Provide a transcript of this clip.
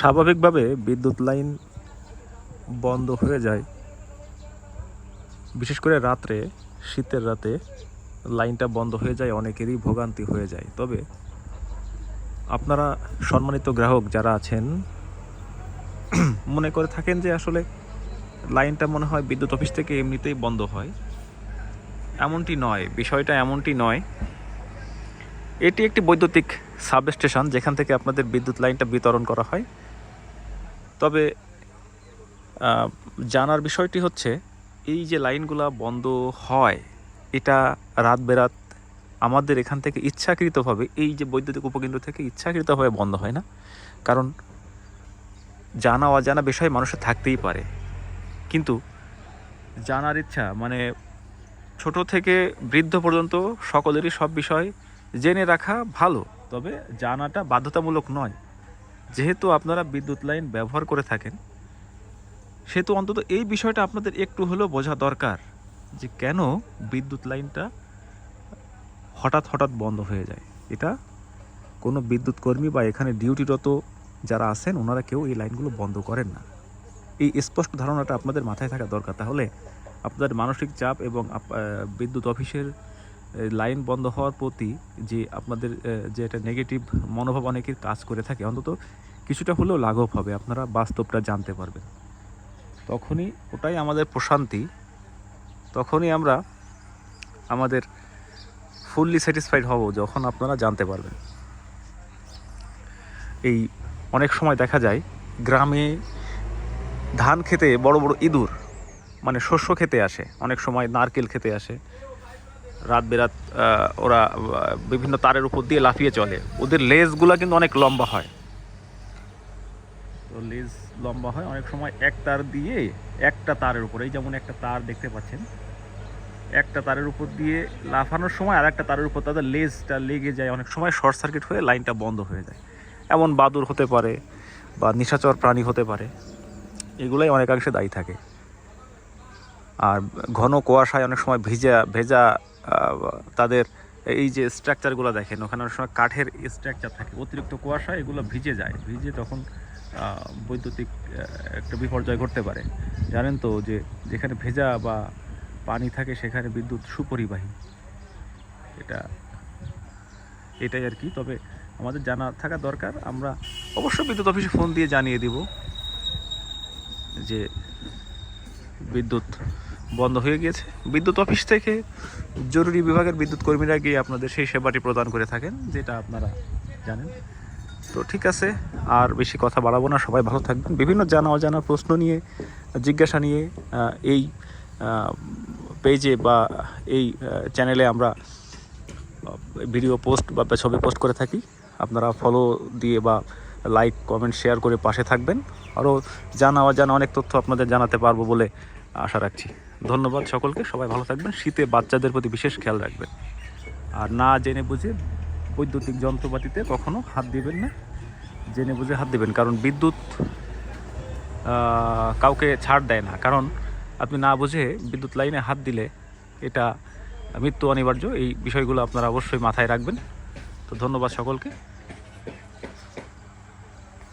স্বাভাবিকভাবে বিদ্যুৎ লাইন বন্ধ হয়ে যায়। বিশেষ করে রাত্রে, শীতের রাতে লাইনটা বন্ধ হয়ে যায়, অনেকেরই ভোগান্তি হয়ে যায়। তবে আপনারা সম্মানিত গ্রাহক যারা আছেন, মনে করে থাকেন যে আসলে লাইনটা মনে হয় বিদ্যুৎ অফিস থেকে এমনিতেই বন্ধ হয়। এমনটি নয়, বিষয়টা এমনটি নয়। এটি একটি বৈদ্যুতিক সাব স্টেশন যেখান থেকে আপনাদের বিদ্যুৎ লাইনটা বিতরণ করা হয়। তবে জানার বিষয়টি হচ্ছে, এই যে লাইনগুলা বন্ধ হয়, এটা রাত বেরাত আমাদের এখান থেকে ইচ্ছাকৃতভাবে, এই যে বৈদ্যুতিক উপকেন্দ্র থেকে ইচ্ছাকৃতভাবে বন্ধ হয় না। কারণ, জানা অজানা বিষয় মানুষের থাকতেই পারে। কিন্তু, জানার ইচ্ছা মানে ছোট থেকে বৃদ্ধ পর্যন্ত সকলেরই সব বিষয় জেনে রাখা ভালো। তবে জানাটা বাধ্যতামূলক নয়। যেহেতু আপনারা বিদ্যুৎ লাইন ব্যবহার করে থাকেন, সেহেতু অন্তত এই বিষয়টা আপনাদের একটু হলেও বোঝা দরকার যে কেন বিদ্যুৎ লাইনটা হঠাৎ হঠাৎ বন্ধ হয়ে যায়। এটা কোনো বিদ্যুৎ কর্মী বা এখানে ডিউটিরত যারা আছেন, ওনারা কেউ এই লাইনগুলো বন্ধ করেন না। এই স্পষ্ট ধারণাটা আপনাদের মাথায় থাকা দরকার। তাহলে আপনাদের মানসিক চাপ এবং বিদ্যুৎ অফিসের লাইন বন্ধ হওয়ার প্রতি যে আপনাদের যে একটা নেগেটিভ মনোভাব অনেকের কাজ করে থাকে, অন্তত কিছুটা হলেও লাঘব হবে, আপনারা বাস্তবটা জানতে পারবেন। তখনই ওটাই আমাদের প্রশান্তি। তখনই আমরা আমাদের ফুললি স্যাটিসফাইড হব যখন আপনারা জানতে পারবেন। এই অনেক সময় দেখা যায়, গ্রামে ধান খেতে বড় বড় ইঁদুর মানে শস্য খেতে আসে, অনেক সময় নারকেল খেতে আসে। রাত বেরাত ওরা বিভিন্ন তারের উপর দিয়ে লাফিয়ে চলে। ওদের লেজগুলো কিন্তু অনেক লম্বা হয়। লেজ লম্বা হয়, অনেক সময় এক তার দিয়ে একটা তারের উপর, এই যেমন একটা তার দেখতে পাচ্ছেন, একটা তারের উপর দিয়ে লাফানোর সময় আর একটা তারের উপর তাদের লেজটা লেগে যায়, অনেক সময় শর্ট সার্কিট হয়ে লাইনটা বন্ধ হয়ে যায়। এমন বাদুর হতে পারে বা নিশাচর প্রাণী হতে পারে, এগুলাই অনেকাংশে দায়ী থাকে। আর ঘন কুয়াশায় অনেক সময় ভেজা ভেজা তাদের এই যে স্ট্রাকচারগুলো দেখেন, ওখানে অনেক সময় কাঠের স্ট্রাকচার থাকে, অতিরিক্ত কুয়াশা এগুলো ভিজে যায়, ভিজে তখন বৈদ্যুতিক একটা বিপর্যয় ঘটতে পারে। জানেন তো যে যেখানে ভেজা বা পানি থাকে সেখানে বিদ্যুৎ সুপরিবাহী। এটা, এটাই আর কি। তবে আমাদের জানা থাকা দরকার। আমরা অবশ্যই বিদ্যুৎ অফিসে ফোন দিয়ে জানিয়ে দিব যে বিদ্যুৎ বন্ধ হয়ে গিয়েছে। বিদ্যুৎ অফিস থেকে জরুরি বিভাগের বিদ্যুৎ কর্মীরা গিয়ে আপনাদের সেই সেবাটি প্রদান করে থাকেন, যেটা আপনারা জানেন। তো ঠিক আছে, আর বেশি কথা বাড়াবো না, সবাই ভালো থাকবেন। বিভিন্ন জানা অজানা প্রশ্ন নিয়ে, জিজ্ঞাসা নিয়ে এই পেজে বা এই চ্যানেলে আমরা ভিডিও পোস্ট বা ছবি পোস্ট করে থাকি। আপনারা ফলো দিয়ে বা লাইক কমেন্ট শেয়ার করে পাশে থাকবেন। আরও জানা অজানা অনেক তথ্য আপনাদের জানাতে পারব বলে আশা রাখছি। ধন্যবাদ সকলকে, সবাই ভালো থাকবেন। শীতে বাচ্চাদের প্রতি বিশেষ খেয়াল রাখবেন। আর না জেনে বুঝে বৈদ্যুতিক যন্ত্রপাতিতে কখনো হাত দিবেন না, জেনে বুঝে হাত দিবেন। কারণ বিদ্যুৎ কাউকে ছাড় দেয় না। কারণ আপনি না বুঝে বিদ্যুৎ লাইনে হাত দিলে এটা মৃত্যু অনিবার্য। এই বিষয়গুলো আপনারা অবশ্যই মাথায় রাখবেন। তো ধন্যবাদ সকলকে।